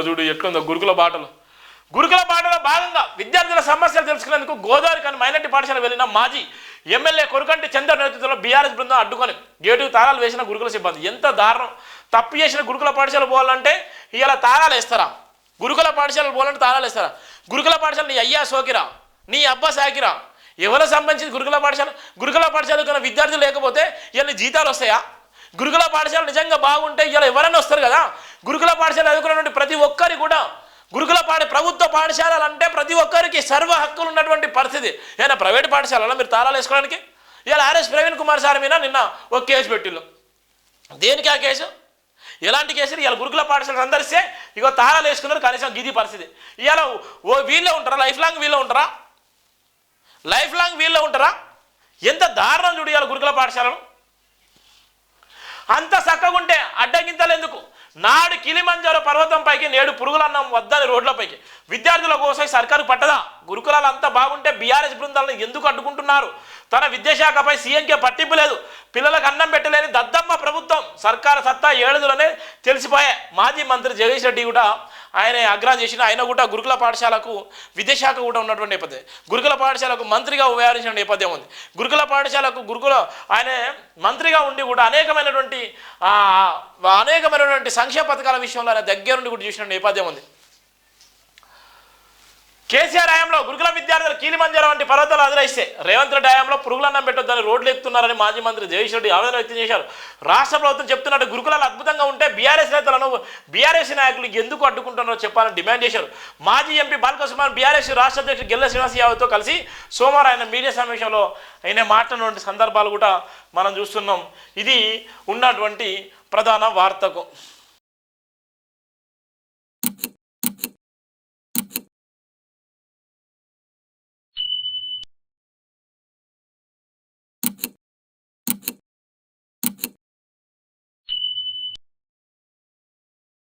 ఇంకో చూడు ఎట్లుందో గురుకుల బాటలు గురుకుల బాటలో భాగంగా విద్యార్థుల సమస్యలు తెలుసుకునేందుకు గోదావరి కానీ మైనార్టీ పాఠశాల వెళ్ళిన మాజీ ఎమ్మెల్యే కొరకంటి చంద్ర నేతృత్వంలో బీఆర్ఎస్ బృందం అడ్డుకొని గేటుకు తాళాలు వేసిన గురుకుల సిబ్బంది. ఎంత దారుణం. తప్పు చేసిన గురుకుల పాఠశాల పోవాలంటే ఇలా తాళాలు వేస్తారా? గురుకుల పాఠశాలలు పోవాలంటే తాళాలు వేస్తారా? గురుకుల పాఠశాల నీ అయ్యా సోకిరా నీ అబ్బా సాకిరా. ఎవరు సంబంధించి గురుకుల పాఠశాల? గురుకుల పాఠశాల కన్నా విద్యార్థులు లేకపోతే ఇవన్నీ జీతాలు వస్తాయా? గురుకుల పాఠశాల నిజంగా బాగుంటే ఇలా ఎవరైనా వస్తారు కదా? గురుకుల పాఠశాల చదువుకున్నటువంటి ప్రతి ఒక్కరి కూడా గురుకుల పాఠ ప్రభుత్వ పాఠశాలలు అంటే ప్రతి ఒక్కరికి సర్వ హక్కులు ఉన్నటువంటి పరిస్థితి. ఏదైనా ప్రైవేట్ పాఠశాలలో మీరు తాళాలు వేసుకోవడానికి? ఇలా ఆర్ఎస్ ప్రవీణ్ కుమార్ సార్ మీద నిన్న ఒక కేసు పెట్టిల్లు దేనికి ఆ కేసు? ఎలాంటి కేసులు ఇలా గురుకుల పాఠశాల సందర్శిస్తే ఇగో తాళాలు వేసుకున్నారు కనీసం గిది పరిస్థితి. ఇవాళ ఓ వీళ్ళే ఉంటారా? లైఫ్ లాంగ్ వీళ్ళే ఉంటారా? లైఫ్ లాంగ్ వీళ్ళే ఉంటారా? ఎంత దారుణం చూడు ఇవాళ గురుకుల పాఠశాలను అంత చక్కగుంటే అడ్డగింతలు ఎందుకు? నాడు కిలిమంజారో పర్వతం పైకి నేడు పురుగులన్నం వద్దని రోడ్లపైకి విద్యార్థుల కోసం సర్కారు పట్టదా? గురుకులాలు అంతా బాగుంటే బీఆర్ఎస్ బృందాలను ఎందుకు అడ్డుకుంటున్నారు? తన విద్యాశాఖపై సీఎంకే పట్టింపు లేదు. పిల్లలకు అన్నం పెట్టలేని దద్దమ్మ ప్రభుత్వం. సర్కారు సత్తా ఏడుదలనే తెలిసిపోయే మాజీ మంత్రి జగదీష్ రెడ్డి కూడా ఆయన ఆగ్రహం చేసిన ఆయన కూడా గురుకుల పాఠశాలకు విద్యాశాఖ కూడా ఉన్నటువంటి నేపథ్యం. గురుకుల పాఠశాలకు మంత్రిగా వ్యవహరించిన నేపథ్యం ఉంది. గురుకుల పాఠశాలకు గురుకుల ఆయన మంత్రిగా ఉండి కూడా అనేకమైనటువంటి అనేకమైనటువంటి సంక్షేమ పథకాల విషయంలో ఆయన దగ్గరుండి కూడా చూసిన నేపథ్యం ఉంది. కేసీఆర్ హయాంలో గురుకుల విద్యార్థులు కీలిమంజర వంటి పర్వతాలు అదిరేస్తే రేవంత్ రెడ్డి హయాంలో పురుగులన్నం పెట్టొద్దని రోడ్లు ఎక్కుతున్నారని మాజీ మంత్రి జగదీష్ రెడ్డి ఆవేదన వ్యక్తం చేశారు. రాష్ట్ర ప్రభుత్వం చెప్తున్నట్టు గురుకులాలు అద్భుతంగా ఉంటే బీఆర్ఎస్ నేతలను బీఆర్ఎస్ నాయకులు ఎందుకు అడ్డుకుంటున్నారో చెప్పాలని డిమాండ్ చేశారు. మాజీ ఎంపీ బాలకృష్ణ బీఆర్ఎస్ రాష్ట్ర అధ్యక్షుడు గెల్ల శ్రీనివాస్ యాదవ్తో కలిసి సోమవారం ఆయన మీడియా సమావేశంలో ఆయన మాట్లాడినటువంటి సందర్భాలు కూడా మనం చూస్తున్నాం. ఇది ఉన్నటువంటి ప్రధాన వార్తకు.